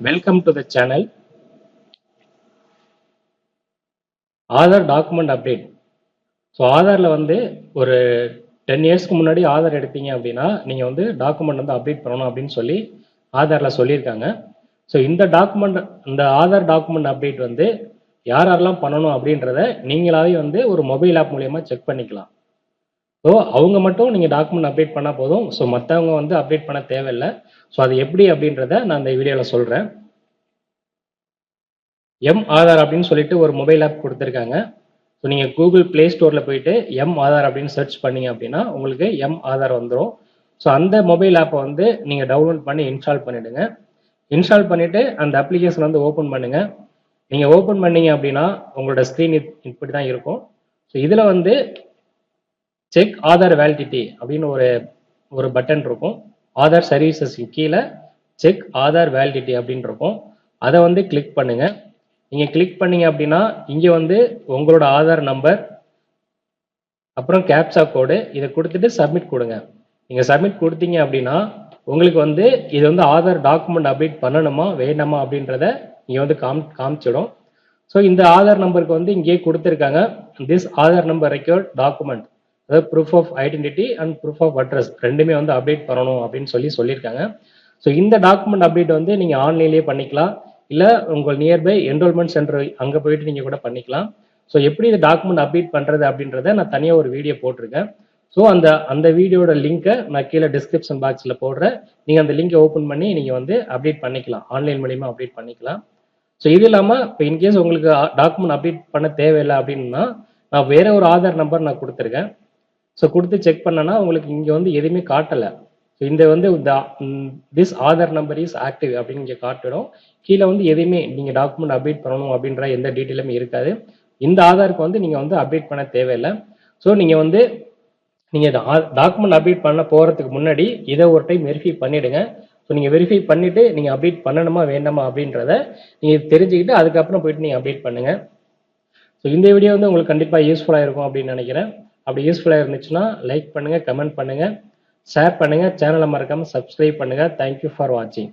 Welcome to the channel. Aadhaar document update so ஆதாரில் வந்து ஒரு ten இயர்ஸ்க்கு முன்னாடி ஆதார் எடுத்தீங்க அப்படின்னா நீங்கள் வந்து டாக்குமெண்ட் வந்து அப்டேட் பண்ணணும் அப்படின்னு சொல்லி ஆதாரில் சொல்லியிருக்காங்க. ஸோ இந்த டாக்குமெண்ட் இந்த ஆதார் டாக்குமெண்ட் அப்டேட் வந்து யார் யாரெல்லாம் பண்ணணும் அப்படின்றத நீங்களாவே வந்து ஒரு மொபைல் ஆப் மூலயமா செக் பண்ணிக்கலாம். ஸோ அவங்க மட்டும் நீங்கள் டாக்குமெண்ட் அப்டேட் பண்ணால் போதும். ஸோ மற்றவங்க வந்து அப்டேட் பண்ண தேவையில்லை. ஸோ அது எப்படி அப்படின்றத நான் இந்த வீடியோவில் சொல்கிறேன் எம் ஆதார் அப்படின்னு சொல்லிட்டு ஒரு மொபைல் ஆப் கொடுத்துருக்காங்க. ஸோ நீங்கள் கூகுள் ப்ளே ஸ்டோரில் போயிட்டு எம் ஆதார் அப்படின்னு சர்ச் பண்ணீங்க அப்படின்னா உங்களுக்கு எம் ஆதார் வந்துடும் ஸோ அந்த மொபைல் ஆப்பை வந்து நீங்கள் டவுன்லோட் பண்ணி இன்ஸ்டால் பண்ணிவிடுங்க இன்ஸ்டால் பண்ணிவிட்டு அந்த அப்ளிகேஷன் வந்து ஓப்பன் பண்ணுங்கள் நீங்கள் ஓப்பன் பண்ணீங்க அப்படின்னா உங்களோட ஸ்க்ரீன் இப்படி தான் இருக்கும். ஸோ இதில் வந்து செக் ஆதார் வேலிடிட்டி அப்படின்னு ஒரு ஒரு பட்டன் இருக்கும். ஆதார் சர்வீசஸ் கீழே செக் ஆதார் வேலிடிட்டி அப்படின்னு இருக்கும். அதை வந்து கிளிக் பண்ணுங்க. நீங்கள் கிளிக் பண்ணீங்க அப்படின்னா இங்கே வந்து உங்களோட ஆதார் நம்பர் அப்புறம் கேப்சா கோடு இதை கொடுத்துட்டு சப்மிட் கொடுங்க. நீங்கள் சப்மிட் கொடுத்தீங்க அப்படின்னா உங்களுக்கு வந்து இது வந்து ஆதார் டாக்குமெண்ட் அப்டேட் பண்ணணுமா வேணுமா அப்படின்றத நீங்கள் வந்து காம் காமிச்சிடும். ஸோ இந்த ஆதார் நம்பருக்கு வந்து இங்கேயே கொடுத்துருக்காங்க. This Aadhaar number required document அதாவது proof of identity and proof of address ரெண்டுமே வந்து அப்டேட் பண்ணணும் அப்படின்னு சொல்லி சொல்லியிருக்காங்க. ஸோ இந்த டாக்குமெண்ட் அப்டேட் வந்து நீங்கள் ஆன்லைன்லேயே பண்ணிக்கலாம். இல்லை உங்கள் நியர்பை என்ரோல்மெண்ட் சென்டர் அங்கே போயிட்டு நீங்கள் கூட பண்ணிக்கலாம். ஸோ எப்படி இந்த டாக்குமெண்ட் அப்டேட் பண்ணுறது அப்படின்றத நான் தனியாக ஒரு வீடியோ போட்டிருக்கேன். ஸோ அந்த அந்த வீடியோட லிங்க்கை நான் கீழே டிஸ்கிரிப்ஷன் பாக்ஸில் போடுறேன். நீங்கள் அந்த லிங்கை ஓப்பன் பண்ணி நீங்கள் வந்து அப்டேட் பண்ணிக்கலாம். ஆன்லைன் மூலிமா அப்டேட் பண்ணிக்கலாம். ஸோ இது இல்லாமல் இப்போ இன்கேஸ் உங்களுக்கு டாக்குமெண்ட் அப்டேட் பண்ண தேவையில்லை அப்படின்னா நான் வேற ஒரு ஆதார் நம்பர் நான் கொடுத்துருக்கேன். ஸோ கொடுத்து செக் பண்ணனா உங்களுக்கு இங்கே வந்து எதுவுமே காட்டலை. ஸோ இந்த வந்து this Aadhaar number is active அப்படின்னு இங்கே காட்டிடும். கீழே வந்து எதையுமே நீங்கள் டாக்குமெண்ட் அப்டேட் பண்ணணும் அப்படின்ற எந்த டீட்டெயிலுமே இருக்காது. இந்த ஆதாருக்கு வந்து நீங்கள் வந்து அப்டேட் பண்ண தேவையில்லை. ஸோ நீங்கள் வந்து நீங்கள் டாக்குமெண்ட் அப்டேட் பண்ண போகிறதுக்கு முன்னாடி இதை ஒரு டைம் வெரிஃபை பண்ணிவிடுங்க ஸோ நீங்கள் வெரிஃபை பண்ணிவிட்டு நீங்கள் அப்டேட் பண்ணணுமா வேண்டாமா அப்படின்றத நீங்கள் தெரிஞ்சுக்கிட்டு அதுக்கப்புறம் போயிட்டு நீங்கள் அப்டேட் பண்ணுங்கள் ஸோ இந்த வீடியோ வந்து உங்களுக்கு கண்டிப்பாக யூஸ்ஃபுல்லாக இருக்கும் அப்படின்னு நினைக்கிறேன். அப்படி யூஸ்ஃபுல்லாக இருந்துச்சுன்னா லைக் பண்ணுங்கள் கமெண்ட் பண்ணுங்கள் ஷேர் பண்ணுங்கள் சேனலை மறக்காமல் சப்ஸ்கிரைப் பண்ணுங்கள் தேங்க்யூ ஃபார் வாட்சிங்